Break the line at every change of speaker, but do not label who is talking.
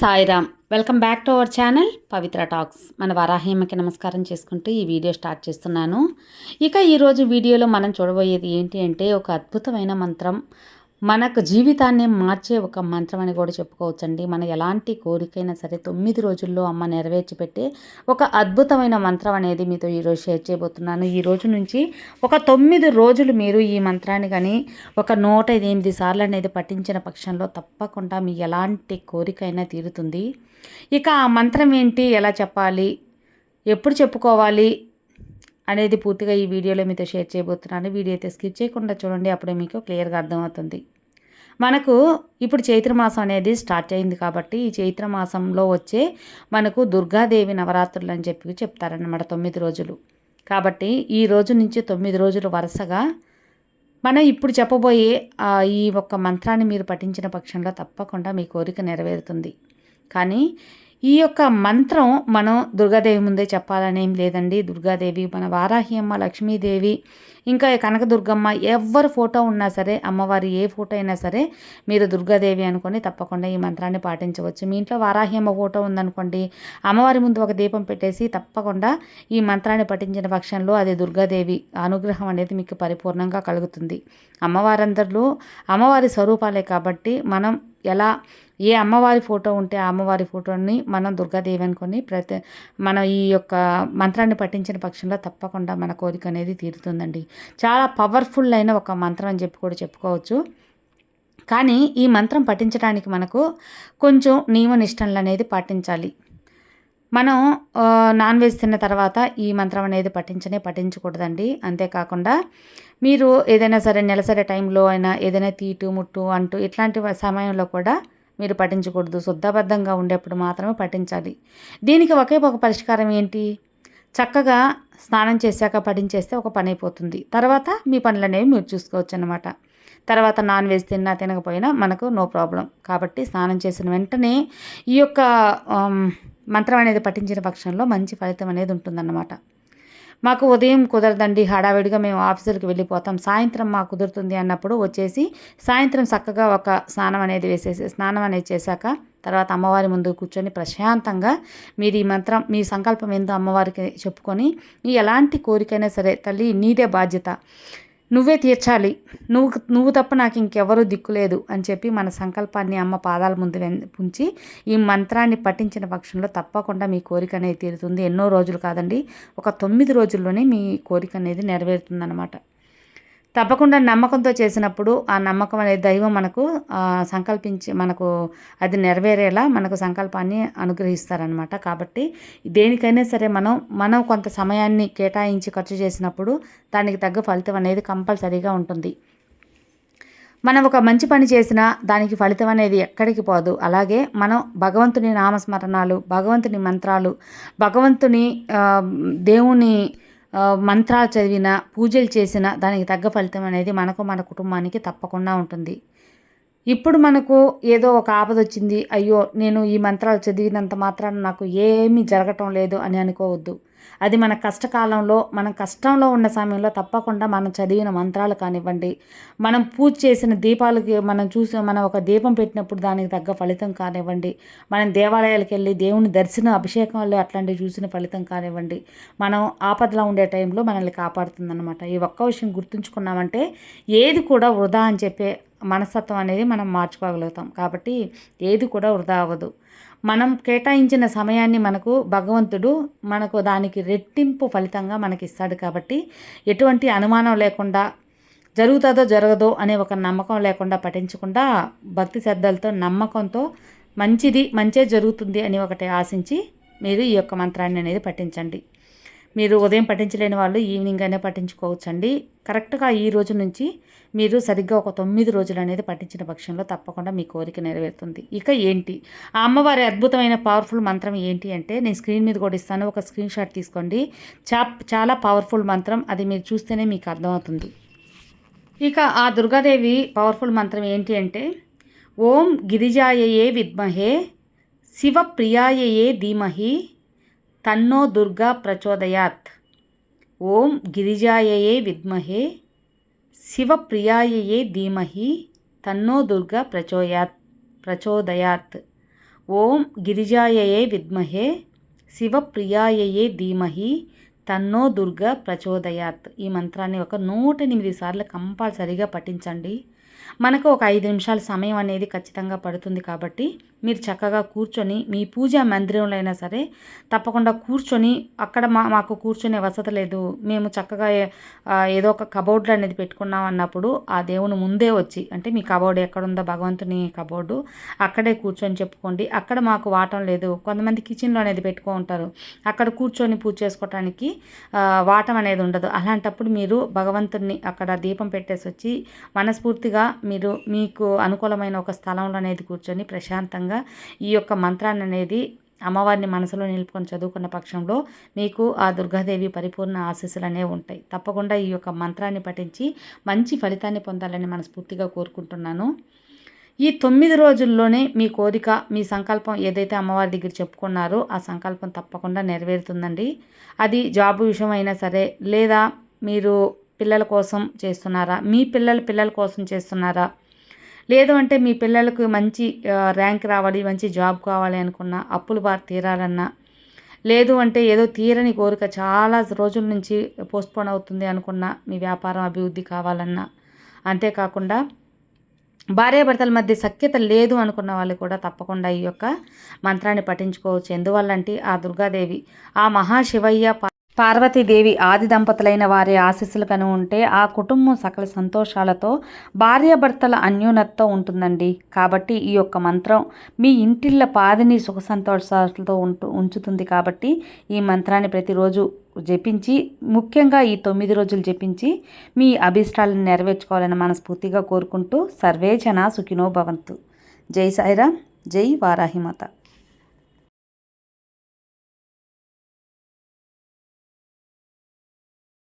Sairam. Welcome back to our channel Pavitra talks. మన వరాహేమకి నమస్కారం చేసుకుంటూ ఈ వీడియో స్టార్ట్ చేస్తున్నాను. ఇక ఈరోజు వీడియోలో మనం చూడబోయేది ఏంటి అంటే ఒక అద్భుతమైన మంత్రం. మనకు జీవితాన్ని మార్చే ఒక మంత్రం అని కూడా చెప్పుకోవచ్చండి. మన ఎలాంటి కోరికైనా సరే తొమ్మిది రోజుల్లో అమ్మ నెరవేర్చి పెట్టే ఒక అద్భుతమైన మంత్రం అనేది మీతో ఈరోజు షేర్ చేయబోతున్నాను. ఈ రోజు నుంచి ఒక తొమ్మిది రోజులు మీరు ఈ మంత్రాన్ని కానీ ఒక నూట ఎనిమిది సార్లు అనేది పఠించిన పక్షంలో తప్పకుండా మీ ఎలాంటి కోరికైనా తీరుతుంది. ఇక ఆ మంత్రం ఏంటి? ఎలా చెప్పాలి? ఎప్పుడు చెప్పుకోవాలి? అనేది పూర్తిగా ఈ వీడియోలో మీతో షేర్ చేయబోతున్నాను. వీడియో అయితే స్కిప్ చేయకుండా చూడండి అప్పుడే మీకు క్లియర్గా అర్థమవుతుంది. మనకు ఇప్పుడు చైత్రమాసం అనేది స్టార్ట్ అయింది కాబట్టి ఈ చైత్రమాసంలో వచ్చే మనకు దుర్గాదేవి నవరాత్రులు అని చెప్పి చెప్తారన్నమాట తొమ్మిది రోజులు. కాబట్టి ఈ రోజు నుంచి తొమ్మిది రోజులు వరుసగా మనం ఇప్పుడు చెప్పబోయే ఈ ఒక్క మంత్రాన్ని మీరు పఠించిన పక్షంలో తప్పకుండా మీ కోరిక నెరవేరుతుంది. కానీ ఈ యొక్క మంత్రం మనం దుర్గాదేవి ముందే చెప్పాలనేం లేదండి. దుర్గాదేవి మన వారాహి అమ్మ లక్ష్మీదేవి ఇంకా కనకదుర్గమ్మ ఎవరి ఫోటో ఉన్నా సరే అమ్మవారి ఏ ఫోటో అయినా సరే మీరు దుర్గాదేవి అనుకొని తప్పకుండా ఈ మంత్రాన్ని పాటించవచ్చు. మీ ఇంట్లో వారాహి అమ్మ ఫోటో ఉందనుకోండి అమ్మవారి ముందు ఒక దీపం పెట్టేసి తప్పకుండా ఈ మంత్రాన్ని పఠించిన పక్షంలో అది దుర్గాదేవి అనుగ్రహం అనేది మీకు పరిపూర్ణంగా కలుగుతుంది. అమ్మవారందరిలో అమ్మవారి స్వరూపాలే కాబట్టి మనం ఎలా ఏ అమ్మవారి ఫోటో ఉంటే ఆ అమ్మవారి ఫోటోని మనం దుర్గాదేవి అనుకొని ప్రతి మన ఈ యొక్క మంత్రాన్ని పఠించిన పక్షంలో తప్పకుండా మన కోరిక అనేది తీరుతుందండి. చాలా పవర్ఫుల్ అయిన ఒక మంత్రం అని చెప్పి కూడా చెప్పుకోవచ్చు. కానీ ఈ మంత్రం పఠించడానికి మనకు కొంచెం నియమ నిష్టలు అనేది పాటించాలి. మనం నాన్ వెజ్ తిన్న తర్వాత ఈ మంత్రం అనేది పఠించనే పఠించకూడదండి. అంతేకాకుండా మీరు ఏదైనా సరే నెలసరి టైంలో అయినా ఏదైనా తీటు ముట్టు అంటూ ఇట్లాంటి సమయంలో కూడా మీరు పఠించకూడదు. శుద్ధబద్ధంగా ఉండేప్పుడు మాత్రమే పఠించాలి. దీనికి ఒకే ఒక పరిష్కారం ఏంటి? చక్కగా స్నానం చేశాక పఠించేస్తే ఒక పని అయిపోతుంది. తర్వాత మీ పనులు అనేవి మీరు చూసుకోవచ్చు అనమాట తర్వాత నాన్ వెజ్ తిన్నా తినకపోయినా మనకు నో ప్రాబ్లం. కాబట్టి స్నానం చేసిన వెంటనే ఈ యొక్క మంత్రం అనేది పఠించిన పక్షంలో మంచి ఫలితం అనేది ఉంటుందన్నమాట. మాకు ఉదయం కుదరదండి హడావిడిగా మేము ఆఫీసులకు వెళ్ళిపోతాం. సాయంత్రం మాకు కుదురుతుంది అన్నప్పుడు వచ్చేసి సాయంత్రం చక్కగా ఒక స్నానం అనేది వేసేసి స్నానం అనేది చేశాక తర్వాత అమ్మవారి ముందు కూర్చొని ప్రశాంతంగా మీరు ఈ మంత్రం మీ సంకల్పం ఏందో అమ్మవారికి చెప్పుకొని మీ ఎలాంటి కోరికైనా సరే తల్లి నీదే బాధ్యత. నువ్వే తీర్చాలి. నువ్వు నువ్వు తప్ప నాకు ఇంకెవరూ దిక్కులేదు అని చెప్పి మన సంకల్పాన్ని అమ్మ పాదాల ముందు ఉంచి ఈ మంత్రాన్ని పఠించిన పక్షంలో తప్పకుండా మీ కోరిక అనేది తీరుతుంది. ఎన్నో రోజులు కాదండి ఒక తొమ్మిది రోజుల్లోనే మీ కోరిక అనేది నెరవేరుతుందన్నమాట. తప్పకుండా నమ్మకంతో చేసినప్పుడు ఆ నమ్మకం అనే దైవం మనకు సంకల్పించి మనకు అది నెరవేరేలా మనకు సంకల్పాన్ని అనుగ్రహిస్తారనమాట కాబట్టి దేనికైనా సరే మనం మనం కొంత సమయాన్ని కేటాయించి ఖర్చు చేసినప్పుడు దానికి తగ్గ ఫలితం అనేది కంపల్సరీగా ఉంటుంది. మనం ఒక మంచి పని చేసినా దానికి ఫలితం అనేది ఎక్కడికి పోదు. అలాగే మనం భగవంతుని నామస్మరణాలు భగవంతుని మంత్రాలు భగవంతుని దేవుని మంత్రాలు చదివిన పూజలు చేసిన దానికి తగ్గ ఫలితం అనేది మనకు మన కుటుంబానికి తప్పకుండా ఉంటుంది. ఇప్పుడు మనకు ఏదో ఒక ఆపద వచ్చింది అయ్యో నేను ఈ మంత్రాలు చదివినంత మాత్రాన నాకు ఏమీ జరగటం లేదు అని అనుకోవద్దు. అది మన కష్టకాలంలో మనం కష్టంలో ఉన్న సమయంలో తప్పకుండా మనం చదివిన మంత్రాలు కానివ్వండి మనం పూజ చేసిన దీపాలకి మనం చూసి మనం ఒక దీపం పెట్టినప్పుడు దానికి తగ్గ ఫలితం కానివ్వండి మనం దేవాలయాలకు వెళ్ళి దేవుని దర్శన అభిషేకాలు అట్లాంటివి చూసిన ఫలితం కానివ్వండి మనం ఆపదలో ఉండే టైంలో మనల్ని కాపాడుతుందన్నమాట. ఈ ఒక్క విషయం గుర్తుంచుకున్నామంటే ఏది కూడా వృధా అని చెప్పే మనస్తత్వం అనేది మనం మార్చుకోగలుగుతాం. కాబట్టి ఏది కూడా వృధా అవ్వదు. మనం కేటాయించిన సమయాన్ని మనకు భగవంతుడు మనకు దానికి రెట్టింపు ఫలితంగా మనకి ఇస్తాడు కాబట్టి ఎటువంటి అనుమానం లేకుండా జరుగుతుందో జరగదో అనే ఒక నమ్మకం లేకుండా పఠించకుండా భక్తి శ్రద్ధలతో నమ్మకంతో మంచిది మంచే జరుగుతుంది అని ఒకటి ఆశించి మీరు ఈ యొక్క మంత్రాన్ని అనేది పఠించండి. మీరు ఉదయం పఠించలేని వాళ్ళు ఈవినింగ్ అయినా పఠించుకోవచ్చండి. కరెక్ట్గా ఈ రోజు నుంచి మీరు సరిగ్గా ఒక తొమ్మిది రోజులు అనేది పఠించిన పక్షంలో తప్పకుండా మీ కోరిక నెరవేరుతుంది. ఇక ఏంటి? ఆ అమ్మవారి అద్భుతమైన పవర్ఫుల్ మంత్రం ఏంటి అంటే నేను స్క్రీన్ మీద కూడా ఇస్తాను. ఒక స్క్రీన్ షాట్ తీసుకోండి. చా చాలా పవర్ఫుల్ మంత్రం. అది మీరు చూస్తేనే మీకు అర్థమవుతుంది. ఇక ఆ దుర్గాదేవి పవర్ఫుల్ మంత్రం ఏంటి అంటే ఓం గిరిజాయయే విద్మహే శివప్రియాయయే ధీమహి తన్నో దుర్గా ప్రచోదయాత్. ఓం గిరిజాయయే విద్మహే శివప్రియాయయే ధీమహి తన్నో దుర్గా ప్రచోయాత్ ప్రచోదయాత్. ఓం గిరిజాయయే విద్మహే శివప్రియాయయే ధీమహి తన్నో దుర్గ ప్రచోదయాత్. ఈ మంత్రాన్ని ఒక నూట ఎనిమిది సార్లు కంపల్సరీగా పఠించండి. మనకు ఒక ఐదు నిమిషాల సమయం అనేది ఖచ్చితంగా పడుతుంది కాబట్టి మీరు చక్కగా కూర్చొని మీ పూజా మందిరంలో అయినా సరే తప్పకుండా కూర్చొని అక్కడ మా మాకు కూర్చొనే వసతి లేదు. మేము చక్కగా ఏదో ఒక కబోర్డ్లు అనేది పెట్టుకున్నాం అన్నప్పుడు ఆ దేవుని ముందే వచ్చి అంటే మీ కబోర్డ్ ఎక్కడుందో భగవంతుని కబోర్డు అక్కడే కూర్చొని చెప్పుకోండి. అక్కడ మాకు వాటం లేదు. కొంతమంది కిచెన్లో అనేది పెట్టుకో ఉంటారు. అక్కడ కూర్చొని పూజ చేసుకోవటానికి వాటం అనేది ఉండదు. అలాంటప్పుడు మీరు భగవంతుడిని అక్కడ దీపం పెట్టేసి వచ్చి మనస్ఫూర్తిగా మీరు మీకు అనుకూలమైన ఒక స్థలంలో అనేది కూర్చొని ప్రశాంతంగా ఈ యొక్క మంత్రాన్ని అనేది అమ్మవారిని మనసులో నిలుపుకొని చదువుకున్న పక్షంలో మీకు ఆ దుర్గాదేవి పరిపూర్ణ ఆశీస్సులు అనేవి ఉంటాయి. తప్పకుండా ఈ యొక్క మంత్రాన్ని పఠించి మంచి ఫలితాన్ని పొందాలని మనస్ఫూర్తిగా కోరుకుంటున్నాను. ఈ తొమ్మిది రోజుల్లోనే మీ కోరిక మీ సంకల్పం ఏదైతే అమ్మవారి దగ్గర చెప్పుకున్నారో ఆ సంకల్పం తప్పకుండా నెరవేరుతుందండి. అది జాబ్ విషయం అయినా సరే లేదా మీరు పిల్లల కోసం చేస్తున్నారా? మీ పిల్లల పిల్లల కోసం చేస్తున్నారా? లేదు అంటే మీ పిల్లలకు మంచి ర్యాంక్ రావాలి మంచి జాబ్ కావాలి అనుకున్నా అప్పులు బాగా తీరాలన్నా. లేదు అంటే ఏదో తీరని కోరిక చాలా రోజుల నుంచి పోస్ట్పోన్ అవుతుంది అనుకున్నా మీ వ్యాపారం అభివృద్ధి కావాలన్నా. అంతేకాకుండా భార్యాభర్తల మధ్య సఖ్యత లేదు అనుకున్న వాళ్ళు కూడా తప్పకుండా ఈ యొక్క మంత్రాన్ని పఠించుకోవచ్చు. ఎందువల్లంటే ఆ దుర్గాదేవి ఆ మహాశివయ్య పార్వతీదేవి ఆది దంపతులైన వారి ఆశీస్సులు కను ఉంటే ఆ కుటుంబం సకల సంతోషాలతో భార్యాభర్తల అన్యోన్యతతో ఉంటుందండి. కాబట్టి ఈ యొక్క మంత్రం మీ ఇంటిళ్ళ పాదిని సుఖ సంతోషాలతో ఉంటు ఉంచుతుంది కాబట్టి ఈ మంత్రాన్ని ప్రతిరోజు జపించి ముఖ్యంగా ఈ తొమ్మిది రోజులు జపించి మీ అభిష్టాలను నెరవేర్చుకోవాలని మనస్ఫూర్తిగా కోరుకుంటూ సర్వే జనా సుఖినో భవంతు. జై సాయిరా జై వారాహిమాత.